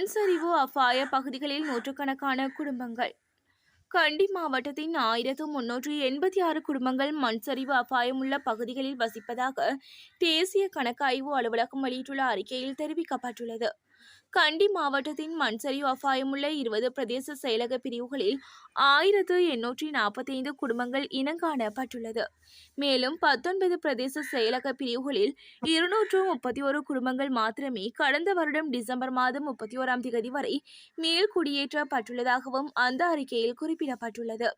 மண்சரிவு அபாய பகுதிகளில் நூற்றுக்கணக்கான குடும்பங்கள். கண்டி மாவட்டத்தின் ஆயிரத்து முன்னூற்று எண்பத்தி ஆறு குடும்பங்கள் மண்சரிவு அபாயமுள்ள பகுதிகளில் வசிப்பதாக தேசிய கணக்காய்வு அலுவலகம் வெளியிட்டுள்ள அறிக்கையில் தெரிவிக்கப்பட்டுள்ளது. கண்டி மாவட்டத்தின் மண்சரிவு அபாயமுள்ள இருபது பிரதேச செயலக பிரிவுகளில் ஆயிரத்து எண்ணூற்றி நாற்பத்தி ஐந்து குடும்பங்கள் இனங்காணப்பட்டுள்ளது. மேலும் பத்தொன்பது பிரதேச செயலக பிரிவுகளில் இருநூற்று முப்பத்தி ஒரு குடும்பங்கள் மாத்திரமே கடந்த வருடம் டிசம்பர் மாதம் முப்பத்தி ஓராம் தேதி வரை மேல் குடியேற்றப்பட்டுள்ளதாகவும் அந்த அறிக்கையில் குறிப்பிடப்பட்டுள்ளது.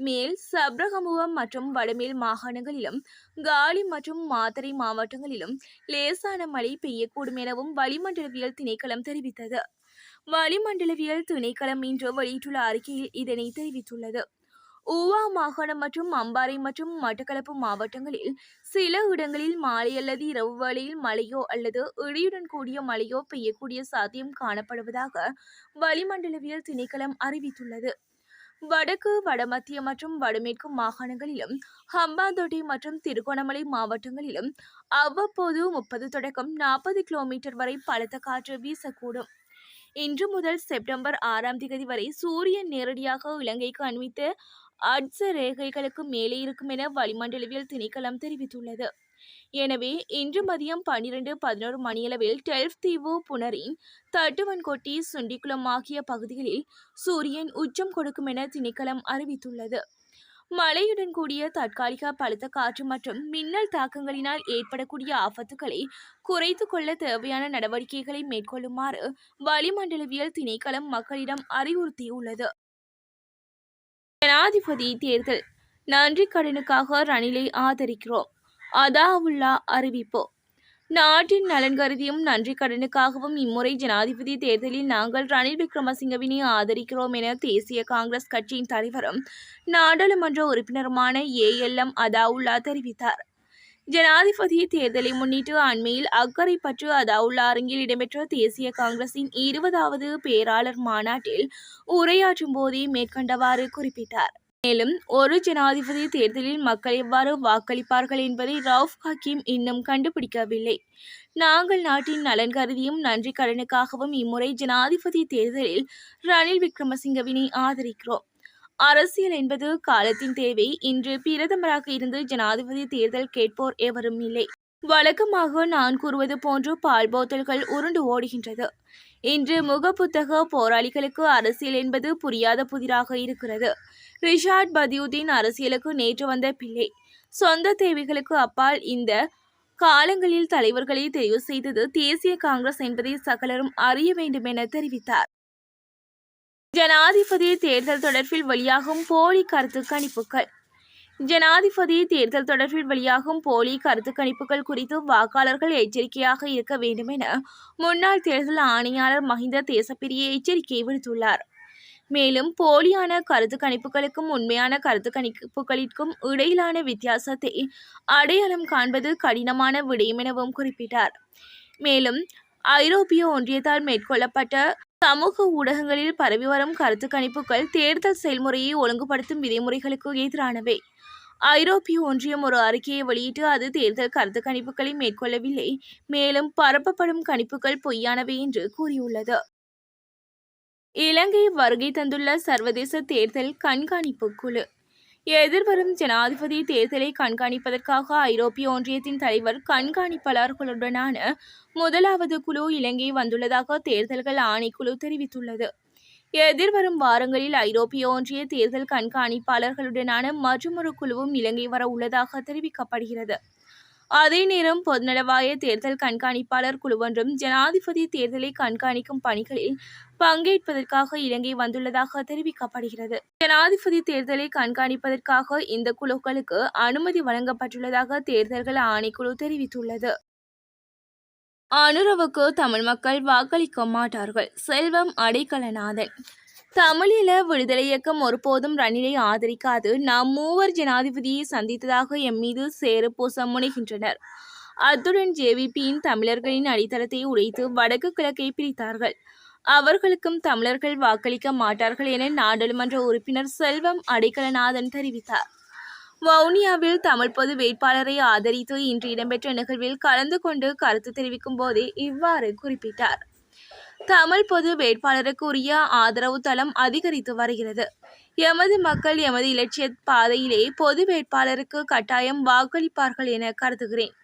மேல் சப்ரகமுவம் மற்றும் வடமேல் மாகாணங்களிலும் காலி மற்றும் மாத்தறை மாவட்டங்களிலும் லேசான மழை பெய்யக்கூடும் எனவும் வளிமண்டலவியல் திணைக்களம் தெரிவித்தது. வளிமண்டலவியல் திணைக்களம் இன்று வெளியிட்டுள்ள அறிக்கையில் இதனை தெரிவித்துள்ளது. ஊவா மாகாணம் மற்றும் அம்பாறை மற்றும் மட்டக்களப்பு மாவட்டங்களில் சில இடங்களில் மாலை அல்லது இரவு வேளையில் மழையோ அல்லது இடியுடன் கூடிய மழையோ பெய்யக்கூடிய சாத்தியம் காணப்படுவதாக வளிமண்டலவியல் திணைக்களம் அறிவித்துள்ளது. வடக்கு வடமத்திய மற்றும் வடமேற்கு மாகாணங்களிலும் ஹம்பாந்தோட்டை மற்றும் திருகோணமலை மாவட்டங்களிலும் அவ்வப்போது முப்பது தொடக்கம் நாற்பது கிலோமீட்டர் வரை பலத்த காற்று வீசக்கூடும். இன்று முதல் செப்டம்பர் ஆறாம் தேதி வரை சூரியன் நேரடியாக இலங்கைக்கு அண்மித்து அட்ச ரேகைகளுக்கு மேலே இருக்கும் என வளிமண்டலவியல் திணைக்களம் தெரிவித்துள்ளது. எனவே இன்று மதியம் பன்னிரண்டு பதினோரு மணியளவில் டெல்ஃப் தீவு புனரின் தட்டுவன்கொட்டி சுண்டிக்குளம் ஆகிய பகுதிகளில் சூரியன் உச்சம் கொடுக்கும் என திணைக்களம் அறிவித்துள்ளது. மழையுடன் கூடிய தற்காலிக பழுத்த காற்று மற்றும் மின்னல் தாக்கங்களினால் ஏற்படக்கூடிய ஆபத்துக்களை குறைத்து கொள்ள தேவையான நடவடிக்கைகளை மேற்கொள்ளுமாறு வளிமண்டலவியல் திணைக்களம் மக்களிடம் அறிவுறுத்தியுள்ளது. ஜனாதிபதி தேர்தல். நன்றி கடனுக்காக ரணிலை ஆதரிக்கிறோம். அதாவுல்லா அறிவிப்பு. நாட்டின் நலன் கருதியும் நன்றி கடனுக்காகவும் இம்முறை ஜனாதிபதி தேர்தலில் நாங்கள் ரணில் விக்ரமசிங்கவினை ஆதரிக்கிறோம் என தேசிய காங்கிரஸ் கட்சியின் தலைவரும் நாடாளுமன்ற உறுப்பினருமான ஏஎல்எம் அதாவுல்லா தெரிவித்தார். ஜனாதிபதி தேர்தலை முன்னிட்டு அண்மையில் அக்கறை பற்று அதாவுல்லா அரங்கில் இடம்பெற்ற தேசிய காங்கிரசின் இருபதாவது பேராளர் மாநாட்டில் உரையாற்றும் போதே மேற்கண்டவாறு குறிப்பிட்டார். மேலும் ஒரு ஜனாதிபதி தேர்தலில் மக்கள் எவ்வாறு வாக்களிப்பார்கள் என்பதை ரவுஃப் ஹக்கீம் இன்னும் கண்டுபிடிக்கவில்லை. நாங்கள் நாட்டின் நலன் கருதியும் நன்றி கடனுக்காகவும் இம்முறை ஜனாதிபதி தேர்தலில் ரணில் விக்ரமசிங்கவினை ஆதரிக்கிறோம். அரசியல் என்பது காலத்தின் தேவை. இன்று பிரதமராக இருந்து ஜனாதிபதி தேர்தல் கேட்போர் எவரும் இல்லை. வழக்கமாக நான் கூறுவது போன்று பால் போத்தல்கள் உருண்டு ஓடுகின்றது. இன்று முகப்புத்தக போராளிகளுக்கு அரசியல் என்பது புரியாத புதிராக இருக்கிறது. ரிஷாட் பதியுதீன் அரசியலுக்கு நேற்று வந்த பிள்ளை. சொந்த தேவைகளுக்கு அப்பால் இந்த காலங்களில் தலைவர்களை தெரிவு செய்தது தேசிய காங்கிரஸ் என்பதை சகலரும் அறிய வேண்டும் என தெரிவித்தார். ஜனாதிபதி தேர்தல் தொடர்பில் வெளியாகும் போலி கருத்து கணிப்புகள். ஜனாதிபதி தேர்தல் தொடர்பில் வெளியாகும் போலி கருத்து கணிப்புகள் குறித்து வாக்காளர்கள் எச்சரிக்கையாக இருக்க வேண்டும் என முன்னாள் தேர்தல் ஆணையாளர் மஹிந்த தேசப்பிரிய எச்சரிக்கை விடுத்துள்ளார். மேலும் போலியான கருத்து கணிப்புகளுக்கும் உண்மையான கருத்து கணிப்புகளிற்கும் இடையிலான வித்தியாசத்தை அடையாளம் காண்பது கடினமான விடயம் எனவும் குறிப்பிட்டார். மேலும் ஐரோப்பிய ஒன்றியத்தால் மேற்கொள்ளப்பட்ட சமூக ஊடகங்களில் பரவி வரும் கருத்து கணிப்புகள் தேர்தல் செயல்முறையை ஒழுங்குபடுத்தும் விதிமுறைகளுக்கு எதிரானவை. ஐரோப்பிய ஒன்றியம் ஒரு அறிக்கையை வெளியிட்டு அது தேர்தல் கருத்து கணிப்புகளை மேற்கொள்ளவில்லை. மேலும் பரப்பப்படும் கணிப்புகள் பொய்யானவை என்று கூறியுள்ளது. இலங்கை வருகை தந்துள்ள சர்வதேச தேர்தல் கண்காணிப்பு குழு. எதிர்வரும் ஜனாதிபதி தேர்தலை கண்காணிப்பதற்காக ஐரோப்பிய ஒன்றியத்தின் தலைவர் கண்காணிப்பாளர்களுடனான முதலாவது குழு இலங்கை வந்துள்ளதாக தேர்தல்கள் ஆணைக்குழு தெரிவித்துள்ளது. எதிர்வரும் வாரங்களில் ஐரோப்பிய ஒன்றிய தேர்தல் கண்காணிப்பாளர்களுடனான மற்றொரு குழுவும் இலங்கை வர உள்ளதாக தெரிவிக்கப்படுகிறது. அதே நேரம் பொதுநலவாய தேர்தல் கண்காணிப்பாளர் குழுவொன்றும் ஜனாதிபதி தேர்தலை கண்காணிக்கும் பணிகளில் பங்கேற்பதற்காக இலங்கை வந்துள்ளதாக தெரிவிக்கப்படுகிறது. ஜனாதிபதி தேர்தலை கண்காணிப்பதற்காக இந்த குழுக்களுக்கு அனுமதி வழங்கப்பட்டுள்ளதாக தேர்தல்கள் ஆணைக்குழு தெரிவித்துள்ளது. அனுரவுக்கு தமிழ் மக்கள் வாக்களிக்க மாட்டார்கள். செல்வம் அடைக்கலநாதன் தமிழீழ விடுதலை இயக்கம் ஒருபோதும் ரணிலை ஆதரிக்காது. நாம் மூவர் ஜனாதிபதியை சந்தித்ததாக எம் மீது சேறு பூச முனைகின்றனர். அத்துடன் ஜேவிபியின் தமிழர்களின் அடித்தளத்தை உடைத்து வடக்கு கிழக்கை பிரித்தார்கள். அவர்களுக்கும் தமிழர்கள் வாக்களிக்க மாட்டார்கள் என நாடாளுமன்ற உறுப்பினர் செல்வம் அடைக்கலநாதன் தெரிவித்தார். வவுனியாவில் தமிழ் பொது வேட்பாளரை ஆதரித்து இன்று இடம்பெற்ற நிகழ்வில் கலந்து கொண்டு கருத்து தெரிவிக்கும் போதே இவ்வாறு குறிப்பிட்டார். தமிழ் பொது வேட்பாளருக்கு உரிய ஆதரவு தளம் அதிகரித்து வருகிறது. எமது மக்கள் எமது இலட்சிய பாதையிலே பொது வேட்பாளருக்கு கட்டாயம் வாக்களிப்பார்கள் என கருதுகிறேன்.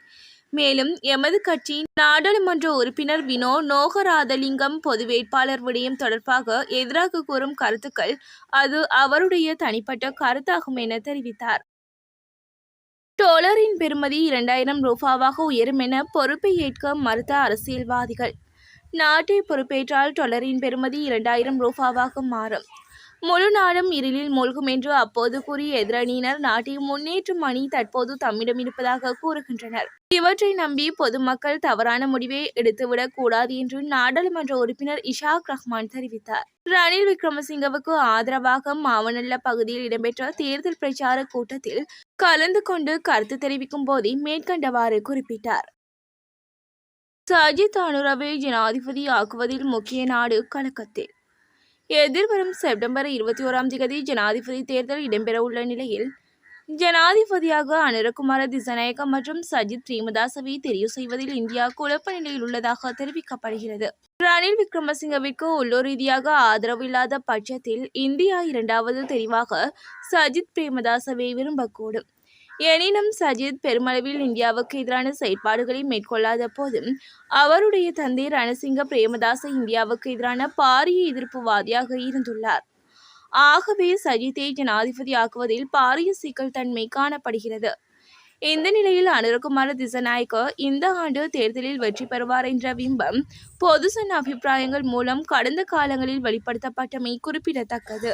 மேலும் எமது கட்சி நாடாளுமன்ற உறுப்பினர் வினோ நோகராதலிங்கம் பொது வேட்பாளர் விடயம் தொடர்பாக எதிராக கூறும் கருத்துக்கள் அது அவருடைய தனிப்பட்ட கருத்தாகும் என தெரிவித்தார். டொலரின் பெறுமதி இரண்டாயிரம் ரூபாவாக உயரும் என பொறுப்பை ஏற்க மறுத்த அரசியல்வாதிகள். நாட்டை பொறுப்பேற்றால் டொலரின் பெறுமதி இரண்டாயிரம் ரூபாவாக மாறும். முழு நாடும் இருளில் மூழ்கும் என்று அப்போது கூறிய எதிரணியினர் நாட்டின் முன்னேற்றும் அணி தற்போது தம்மிடம் இருப்பதாக கூறுகின்றனர். இவற்றை நம்பி பொதுமக்கள் தவறான முடிவை எடுத்துவிடக் கூடாது என்று நாடாளுமன்ற உறுப்பினர் இஷாக் ரஹ்மான் தெரிவித்தார். ரணில் விக்ரமசிங்கவுக்கு ஆதரவாக மாவனல்ல பகுதியில் இடம்பெற்ற தேர்தல் பிரச்சார கூட்டத்தில் கலந்து கொண்டு கருத்து தெரிவிக்கும் போதே மேற்கண்டவாறு குறிப்பிட்டார். சஜித் அனுரவை ஜனாதிபதி ஆக்குவதில் முக்கிய நாடு கலக்கத்தில் எதிர்வரும் செப்டம்பர் இருபத்தி ஓராம் தேதி ஜனாதிபதி தேர்தல் இடம்பெறவுள்ள நிலையில் ஜனாதிபதியாக அனுரகுமார திசநாயக்க மற்றும் சஜித் பிரேமதாசவை தெரிவு செய்வதில் இந்தியா குழப்ப நிலையில் உள்ளதாக தெரிவிக்கப்படுகிறது. ரணில் விக்ரமசிங்கவிற்கு உள்ளூர் ரீதியாக ஆதரவு இல்லாத பட்சத்தில் இந்தியா இரண்டாவது தெரிவாக சஜித் பிரேமதாசவை விரும்பக்கூடும். எனினும் சஜித் பெருமளவில் இந்தியாவுக்கு எதிரான செயற்பாடுகளை மேற்கொள்ளாத போதும் அவருடைய தந்தை ரணசிங்க பிரேமதாச இந்தியாவுக்கு எதிரான பாரிய எதிர்ப்புவாதியாக இருந்துள்ளார். ஆகவே சஜித்தை ஜனாதிபதியாக்குவதில் பாரிய சிக்கல் தன்மை காணப்படுகிறது. இந்த நிலையில் அனுரகுமார திசநாயக்க இந்த ஆண்டு தேர்தலில் வெற்றி பெறுவார் என்ற பிம்பம் பொதுசன் அபிப்பிராயங்கள் மூலம் கடந்த காலங்களில் வெளிப்படுத்தப்பட்டமை குறிப்பிடத்தக்கது.